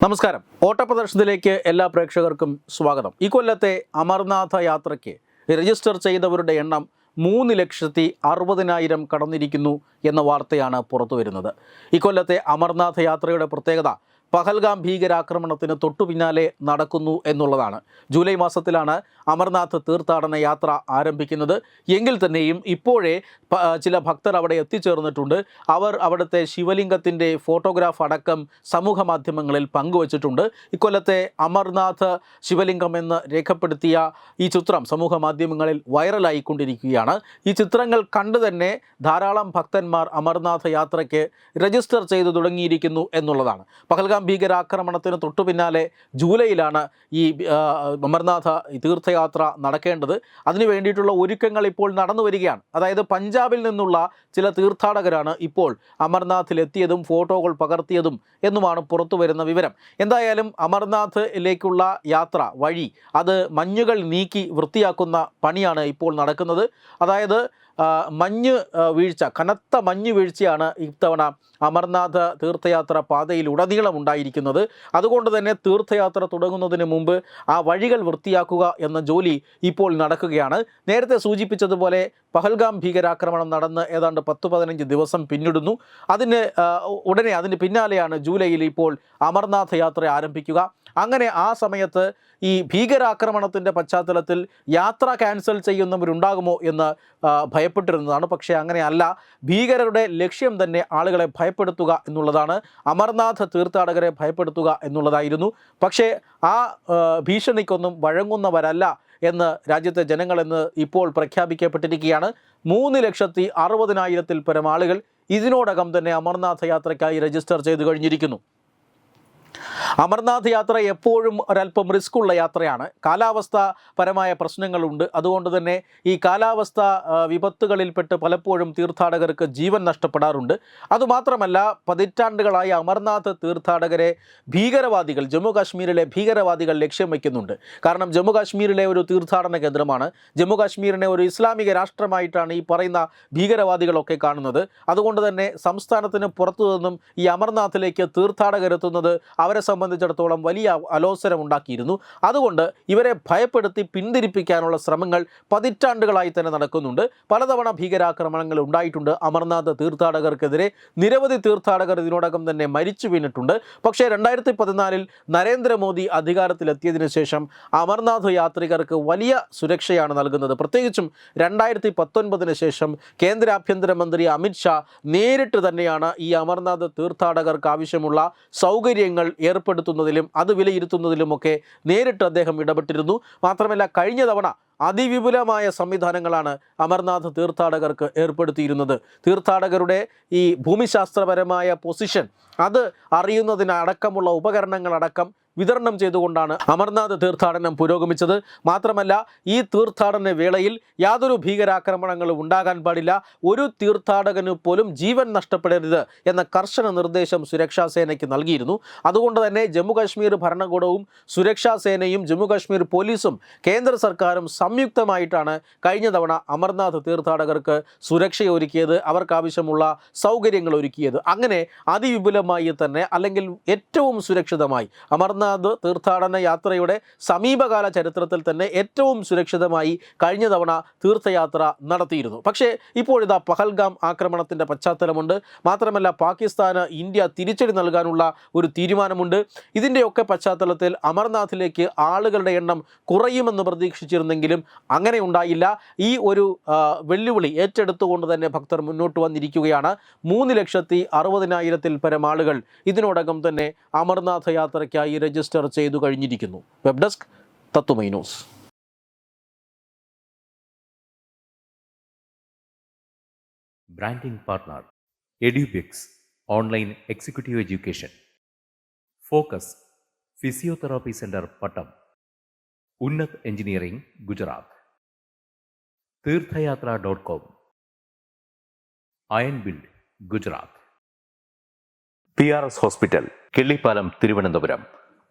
നമസ്കാരം. ഓട്ടപ്രദർശനത്തിലേക്ക് എല്ലാ പ്രേക്ഷകർക്കും സ്വാഗതം. ഈ കൊല്ലത്തെ അമർനാഥ യാത്രയ്ക്ക് രജിസ്റ്റർ ചെയ്തവരുടെ എണ്ണം മൂന്ന് ലക്ഷത്തി അറുപതിനായിരം കടന്നിരിക്കുന്നു എന്ന വാർത്തയാണ് പുറത്തു വരുന്നത് ഇക്കൊല്ലത്തെ കൊല്ലത്തെ അമർനാഥ യാത്രയുടെ പ്രത്യേകത പഹൽഗാം ഭീകരാക്രമണത്തിന് തൊട്ടു പിന്നാലെ നടക്കുന്നു എന്നുള്ളതാണ്. ജൂലൈ മാസത്തിലാണ് അമർനാഥ് തീർത്ഥാടന യാത്ര ആരംഭിക്കുന്നത്. എങ്കിൽ തന്നെയും ഇപ്പോഴേ ചില ഭക്തർ അവിടെ എത്തിച്ചേർന്നിട്ടുണ്ട്. അവർ അവിടുത്തെ ശിവലിംഗത്തിന്റെ ഫോട്ടോഗ്രാഫ് അടക്കം സമൂഹ മാധ്യമങ്ങളിൽ പങ്കുവച്ചിട്ടുണ്ട്. ഇക്കൊല്ലത്തെ അമർനാഥ് ശിവലിംഗം എന്ന് രേഖപ്പെടുത്തിയ ഈ ചിത്രം സമൂഹ മാധ്യമങ്ങളിൽ വൈറലായിക്കൊണ്ടിരിക്കുകയാണ്. ഈ ചിത്രങ്ങൾ കണ്ടു തന്നെ ധാരാളം ഭക്തന്മാർ അമർനാഥ് യാത്രയ്ക്ക് രജിസ്റ്റർ ചെയ്തു തുടങ്ങിയിരിക്കുന്നു എന്നുള്ളതാണ്. പഹൽഗാം ഭീകരാക്രമണത്തിന് തൊട്ടു പിന്നാലെ ജൂലൈയിലാണ് ഈ അമർനാഥ തീർത്ഥയാത്ര നടക്കേണ്ടത്. അതിനു വേണ്ടിയിട്ടുള്ള ഒരുക്കങ്ങൾ ഇപ്പോൾ നടന്നു വരികയാണ്. അതായത് പഞ്ചാബിൽ നിന്നുള്ള ചില തീർത്ഥാടകരാണ് ഇപ്പോൾ അമർനാഥിലെത്തിയതും ഫോട്ടോകൾ പകർത്തിയതും എന്നുമാണ് പുറത്തു വരുന്ന വിവരം. എന്തായാലും അമർനാഥിലേക്കുള്ള യാത്ര വഴി അത് മഞ്ഞുകൾ നീക്കി വൃത്തിയാക്കുന്ന പണിയാണ് ഇപ്പോൾ നടക്കുന്നത്. അതായത് മഞ്ഞ് വീഴ്ച കനത്ത മഞ്ഞ് വീഴ്ചയാണ് ഇത്തവണ അമർനാഥ് തീർത്ഥയാത്ര പാതയിൽ ഉടനീളം ഉണ്ടായിരിക്കുന്നത്. അതുകൊണ്ട് തന്നെ തീർത്ഥയാത്ര തുടങ്ങുന്നതിന് മുമ്പ് ആ വഴികൾ വൃത്തിയാക്കുക എന്ന ജോലി ഇപ്പോൾ നടക്കുകയാണ്. നേരത്തെ സൂചിപ്പിച്ചതുപോലെ പഹൽഗാം ഭീകരാക്രമണം നടന്ന് ഏതാണ്ട് പത്ത് പതിനഞ്ച് ദിവസം പിന്നിടുന്നു. അതിന് ഉടനെ അതിന് പിന്നാലെയാണ് ജൂലൈയിൽ ഇപ്പോൾ അമർനാഥ് യാത്ര ആരംഭിക്കുക. അങ്ങനെ ആ സമയത്ത് ഈ ഭീകരാക്രമണത്തിന്റെ പശ്ചാത്തലത്തിൽ യാത്ര ക്യാൻസൽ ചെയ്യുന്നവരുണ്ടാകുമോ എന്ന് ഭയപ്പെട്ടിരുന്നതാണ്. പക്ഷേ അങ്ങനെയല്ല ഭീകരരുടെ ലക്ഷ്യം തന്നെ ആളുകളെ ഭയപ്പെടുത്തുക എന്നുള്ളതാണ്. അമർനാഥ് തീർത്ഥാടകരെ ഭയപ്പെടുത്തുക എന്നുള്ളതായിരുന്നു. പക്ഷേ ആ, ഭീഷണിക്കൊന്നും വഴങ്ങുന്നവരല്ല. എന്ന് രാജ്യത്തെ ജനങ്ങളെന്ന് ഇപ്പോൾ പ്രഖ്യാപിക്കപ്പെട്ടിരിക്കുകയാണ്. മൂന്ന് ലക്ഷത്തി അറുപതിനായിരത്തിൽ പരം ആളുകൾ ഇതിനോടകം തന്നെ അമർനാഥ യാത്രയ്ക്കായി രജിസ്റ്റർ ചെയ്തു കഴിഞ്ഞിരിക്കുന്നു. അമർനാഥ് യാത്ര എപ്പോഴും ഒരല്പം റിസ്ക് ഉള്ള യാത്രയാണ്. കാലാവസ്ഥ പരമായ പ്രശ്നങ്ങളുണ്ട്. അതുകൊണ്ട് തന്നെ ഈ കാലാവസ്ഥ ആ, വിപത്തുകളിൽപ്പെട്ട് പലപ്പോഴും തീർത്ഥാടകർക്ക് ജീവൻ നഷ്ടപ്പെടാറുണ്ട്. അതുമാത്രമല്ല പതിറ്റാണ്ടുകളായി അമർനാഥ് തീർത്ഥാടകരെ ഭീകരവാദികൾ ജമ്മു കാശ്മീരിലെ ഭീകരവാദികൾ ലക്ഷ്യം വയ്ക്കുന്നുണ്ട് കാരണം ജമ്മു കാശ്മീരിലെ ഒരു തീർത്ഥാടന കേന്ദ്രമാണ്. ജമ്മു കാശ്മീരിനെ ഒരു ഇസ്ലാമിക രാഷ്ട്രമായിട്ടാണ് ഈ പറയുന്ന ഭീകരവാദികളൊക്കെ കാണുന്നത്. അതുകൊണ്ട് തന്നെ സംസ്ഥാനത്തിന് പുറത്തു നിന്നും ഈ അമർനാഥിലേക്ക് തീർത്ഥാടകരെത്തുന്നത് അവരെ സംബന്ധിച്ചിടത്തോളം വലിയ അലോസരം ഉണ്ടാക്കിയിരുന്നു അതുകൊണ്ട് ഇവരെ ഭയപ്പെടുത്തി പിന്തിരിപ്പിക്കാനുള്ള ശ്രമങ്ങൾ പതിറ്റാണ്ടുകളായി തന്നെ നടക്കുന്നുണ്ട്. പലതവണ ഭീകരാക്രമണങ്ങൾ ഉണ്ടായിട്ടുണ്ട്. അമർനാഥ് തീർത്ഥാടകർക്കെതിരെ നിരവധി തീർത്ഥാടകർ ഇതിനോടകം തന്നെ മരിച്ചു വീണിട്ടുണ്ട്. പക്ഷേ രണ്ടായിരത്തി പതിനാലിൽ നരേന്ദ്രമോദി അധികാരത്തിലെത്തിയതിനു ശേഷം അമർനാഥ് യാത്രികർക്ക് വലിയ സുരക്ഷയാണ് നൽകുന്നത്. പ്രത്യേകിച്ചും രണ്ടായിരത്തി പത്തൊൻപതിന് ശേഷം കേന്ദ്ര ആഭ്യന്തരമന്ത്രി അമിത്ഷാ നേരിട്ട് തന്നെയാണ് ഈ അമർനാഥ് തീർത്ഥാടകർക്ക് ആവശ്യമുള്ള സൗകര്യങ്ങൾ ഏർപ്പെടുത്തുന്നതിലും അത് വിലയിരുത്തുന്നതിലുമൊക്കെ നേരിട്ട് അദ്ദേഹം ഇടപെട്ടിരുന്നു. മാത്രമല്ല കഴിഞ്ഞ തവണ അതിവിപുലമായ സംവിധാനങ്ങളാണ് അമർനാഥ് തീർത്ഥാടകർക്ക് ഏർപ്പെടുത്തിയിരുന്നത്. തീർത്ഥാടകരുടെ ഈ ഭൂമിശാസ്ത്രപരമായ പൊസിഷൻ അത് അറിയുന്നതിനടക്കമുള്ള ഉപകരണങ്ങളടക്കം വിതരണം ചെയ്തുകൊണ്ടാണ് അമർനാഥ് തീർത്ഥാടനം പുരോഗമിച്ചത്. മാത്രമല്ല ഈ തീർത്ഥാടന വേളയിൽ യാതൊരു ഭീകരാക്രമണങ്ങളും ഉണ്ടാകാൻ പാടില്ല. ഒരു തീർത്ഥാടകന് പോലും ജീവൻ നഷ്ടപ്പെടരുത് എന്ന കർശന നിർദ്ദേശം സുരക്ഷാ സേനയ്ക്ക് നൽകിയിരുന്നു. അതുകൊണ്ട് തന്നെ ജമ്മു കാശ്മീർ ഭരണകൂടവും സുരക്ഷാ സേനയും ജമ്മു കാശ്മീർ പോലീസും കേന്ദ്ര സർക്കാരും സംയുക്തമായിട്ടാണ് കഴിഞ്ഞ തവണ അമർനാഥ് തീർത്ഥാടകർക്ക് സുരക്ഷയൊരുക്കിയത് അവർക്കാവശ്യമുള്ള സൗകര്യങ്ങൾ ഒരുക്കിയത് അങ്ങനെ അതിവിപുലമായി തന്നെ അല്ലെങ്കിൽ ഏറ്റവും സുരക്ഷിതമായി അമർനാഥ് തീർത്ഥാടന യാത്രയുടെ സമീപകാല ചരിത്രത്തിൽ തന്നെ ഏറ്റവും സുരക്ഷിതമായി കഴിഞ്ഞ തവണ തീർത്ഥയാത്ര നടത്തിയിരുന്നു. പക്ഷേ ഇപ്പോഴിതാ പഹൽഗാം ആക്രമണത്തിന്റെ പശ്ചാത്തലമുണ്ട്. മാത്രമല്ല പാകിസ്ഥാന് ഇന്ത്യ തിരിച്ചടി നൽകാനുള്ള ഒരു തീരുമാനമുണ്ട്. ഇതിന്റെയൊക്കെ പശ്ചാത്തലത്തിൽ അമർനാഥിലേക്ക് ആളുകളുടെ എണ്ണം കുറയുമെന്ന് പ്രതീക്ഷിച്ചിരുന്നെങ്കിലും അങ്ങനെ ഉണ്ടായില്ല. ഈ ഒരു വെല്ലുവിളി ഏറ്റെടുത്തുകൊണ്ട് തന്നെ ഭക്തർ മുന്നോട്ട് വന്നിരിക്കുകയാണ്. മൂന്ന് ലക്ഷത്തി അറുപതിനായിരത്തിൽ പരം ആളുകൾ ഇതിനോടകം തന്നെ അമർനാഥ യാത്രയ്ക്കായി രജിസ്റ്റർ ചെയ്തു കഴിഞ്ഞിരിക്കുന്നു. വെബ് ഡെസ്ക് തത്തുമൈ news branding partner എഡ്യൂബിക്സ് online executive education focus physiotherapy centre Pattom ഉന്നത് എഞ്ചിനീയറിംഗ് ഗുജറാത്ത് തീർത്ഥയാത്ര dot com iron build Gujarat P R S hospital Killipalam Thiruvananthapuram